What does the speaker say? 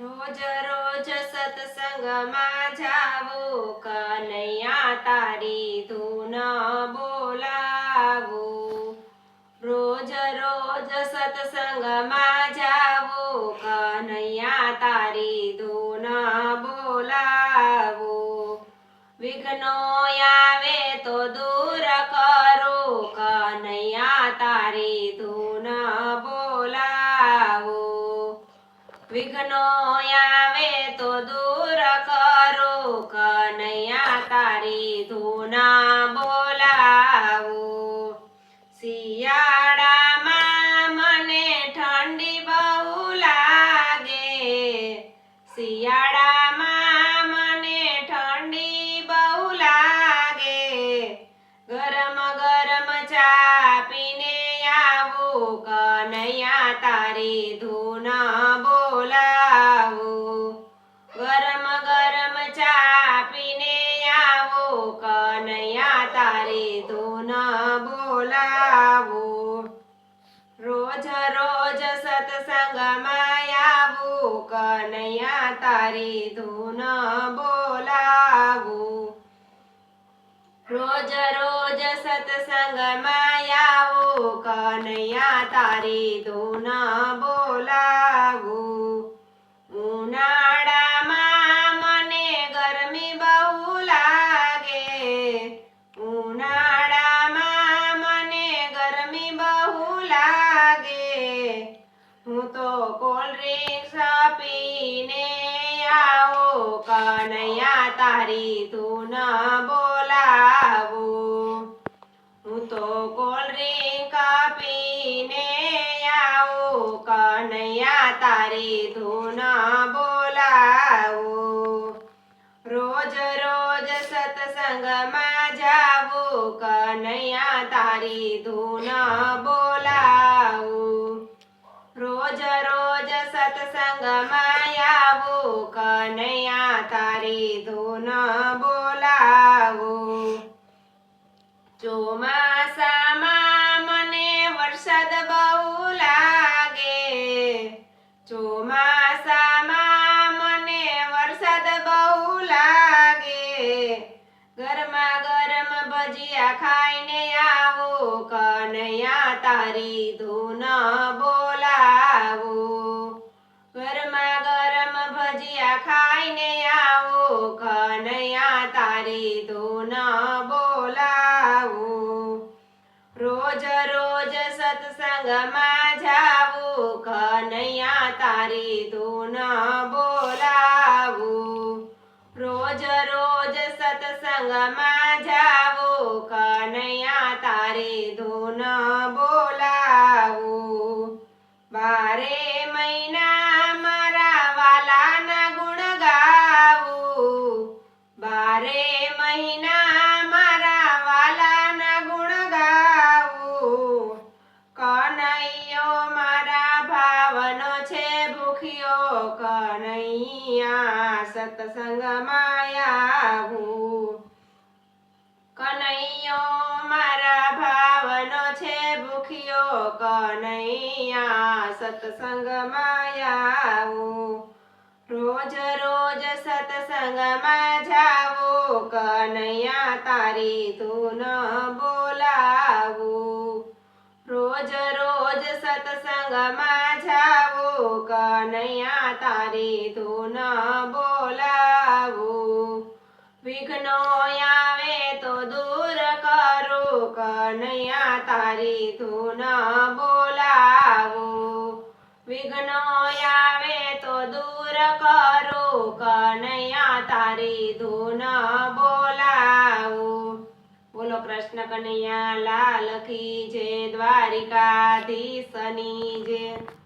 રોજ રોજ સત્સંગમાં જાવો, કનૈયા તારી ધૂન બોલાવો. રોજ રોજ સત્સંગમાં જાવો, કનૈયા તારી ધૂન બોલાવો. વિઘ્નો આવે તો દૂર કરો, કનૈયા તારી ધૂન બોલાવો. વિઘ્નો તારી ન બોલાવો. રોજ રોજ સત્સંગમાં માયાવું, કનૈયા તારી ધૂન બોલાવું. રોજ રોજ સત્સંગમાં માયાવું, કનૈયા તારી ધૂન બોલાવું લાગે હું તો કોલ્ડ્રિંક્સ પીને આવો કનૈયા તારી ધૂન બોલાવું હું તો કોલ્ડ્રિંક પીને આવું કનૈયા તારી ધૂન બોલાવું રોજ રોજ સત્સંગમાં જાવું કનૈયા તારી ધૂન બોલાવું રોજ રોજ સત્સંગમાં આવું કનૈયા તારી ધૂન બોલાવું. ચોમાસામાં મને વરસાદ બહુ લાગે. ચોમાસામાં મને વરસાદ બહુ લાગે. ગરમા ગરમ ભજીયા ખાઈને આવો, કનૈયા તારી ધૂન બોલાવો સત્સંગમાં જાવું, કનૈયા તારી ધૂન બોલાવું. રોજ રોજ સત્સંગમાં જાવું, કનૈયા તારી ધૂન બોલાવું. બારે મહિના કનૈયા સત્સંગમાં આવું કનૈયો મારા ભાવનો છે ભૂખ્યો કનૈયા સત્સંગમાં આવું રોજ રોજ સત્સંગમાં જાવો કનૈયા તારી ધૂન બોલાવું રોજ રોજ સત્સંગમાં જાવો કનૈયા તારી ધૂન બોલાવું. વિઘ્નો આવે તો દૂર કરો, કનૈયા તારી ધૂન બોલાવું કનૈયા લાલ કી જે દ્વારિકાધીશની જય.